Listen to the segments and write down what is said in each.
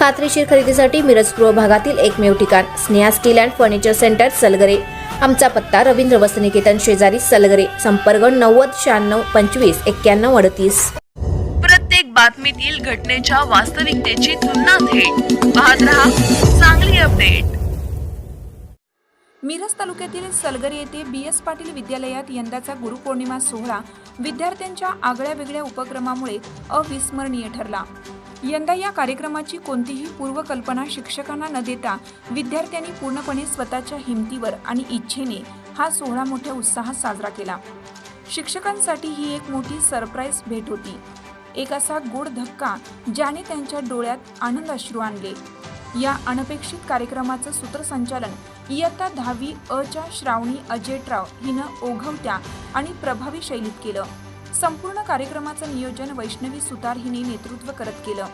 खात्रीशीर खरेदीसाठी मिरज पूर्व भागातील एकमेव ठिकाण Sneha steel and furniture centre Salgare. आमचा पत्ता रवींद्र वसनिकेतन शेजारी सलगरे संपर्क नव्वद शहाण्णव पंचवीस एक्क्याण्णव अडतीस. प्रत्येक बातमीतील घटनेच्या वास्तविकतेची तुलना थेट. पाहत रहा चांगली अपडेट. मिरज तालुक्यातील सलगरी येथे बी एस पाटील विद्यालयात यंदाचा गुरुपौर्णिमा सोहळा विद्यार्थ्यांच्या आगळ्या वेगळ्या उपक्रमामुळे अविस्मरणीय ठरला. यंदा या कार्यक्रमाची कोणतीही पूर्वकल्पना शिक्षकांना न देता विद्यार्थ्यांनी पूर्णपणे स्वतःच्या हिमतीवर आणि इच्छेने हा सोहळा मोठ्या उत्साहात साजरा केला. शिक्षकांसाठी ही एक मोठी सरप्राईज भेट होती. एक असा गोड धक्का ज्याने त्यांच्या डोळ्यात आनंद अश्रू आणले. या अनपेक्षित कार्यक्रमाचं सूत्रसंचालन इयत्ता दहावी अच्या श्रावणी अजेटराव हिनं ओघवत्या आणि प्रभावी शैलीत केलं. संपूर्ण कार्यक्रमाचं नियोजन वैष्णवी सुतार हिने नेतृत्व करत केलं.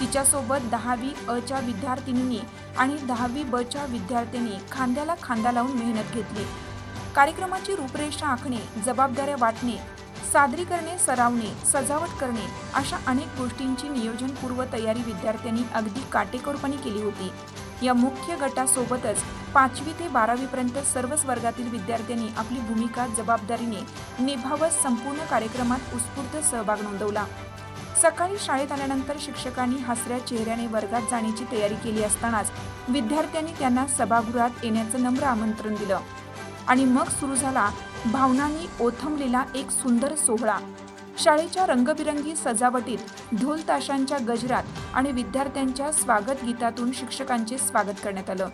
तिच्यासोबत दहावी अच्या विद्यार्थिनींनी आणि दहावी बच्या विद्यार्थ्यांनी खांद्याला खांदा लावून मेहनत घेतली. कार्यक्रमाची रूपरेषा आखणे जबाबदाऱ्या वाटणे सादरीकरणे सरावणे सजावट करणे अशा अनेक गोष्टींची नियोजनपूर्व तयारी विद्यार्थ्यांनी अगदी काटेकोरपणे केली होती. या मुख्य गटासोबतच पाचवी ते बारावीपर्यंत सर्वच वर्गातील विद्यार्थ्यांनी आपली भूमिका जबाबदारीने निभावत संपूर्ण कार्यक्रमात उत्स्फूर्त सहभाग नोंदवला. सकाळी शाळेत आल्यानंतर शिक्षकांनी हसऱ्या चेहऱ्याने वर्गात जाण्याची तयारी केली असतानाच विद्यार्थ्यांनी त्यांना सभागृहात येण्याचं नम्र आमंत्रण दिलं. आणि मग सुरू झाला भावनांनी ओथंबलेला एक सुंदर सोहळा. शाळेच्या रंगबिरंगी सजावटीत ढोल ताशांच्या गजरात आणि विद्यार्थ्यांच्या स्वागत गीतातून शिक्षकांचे स्वागत करण्यात आलं.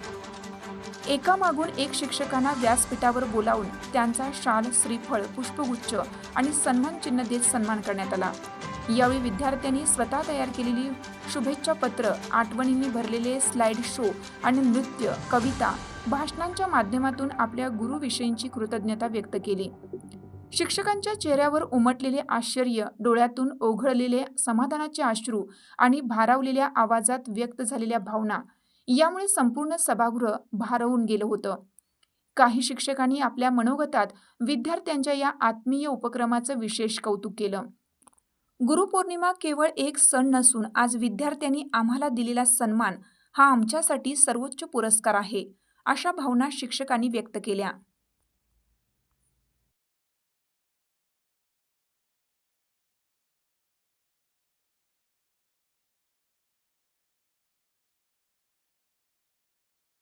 एकामागून एक शिक्षकांना व्यासपीठावर बोलावून त्यांचा शाल श्रीफळ पुष्पगुच्छ आणि सन्मान चिन्ह देत सन्मान करण्यात आला. यावेळी विद्यार्थ्यांनी स्वतः तयार केलेली शुभेच्छा पत्र आठवणींनी भरलेले स्लाइड शो आणि नृत्य कविता भाषणांच्या माध्यमातून आपल्या गुरुविषयींची कृतज्ञता व्यक्त केली. शिक्षकांच्या चेहऱ्यावर उमटलेले आश्चर्य डोळ्यातून ओघळलेले समाधानाचे अश्रू आणि भारावलेल्या आवाजात व्यक्त झालेल्या भावना यामुळे संपूर्ण सभागृह भारवून गेलं होतं. काही शिक्षकांनी आपल्या मनोगतात विद्यार्थ्यांच्या या आत्मीय उपक्रमाचं विशेष कौतुक केलं. गुरुपौर्णिमा केवळ एक सण नसून आज विद्यार्थ्यांनी आम्हाला दिलेला सन्मान हा आमच्यासाठी सर्वोच्च पुरस्कार आहे अशा भावना शिक्षकांनी व्यक्त केल्या.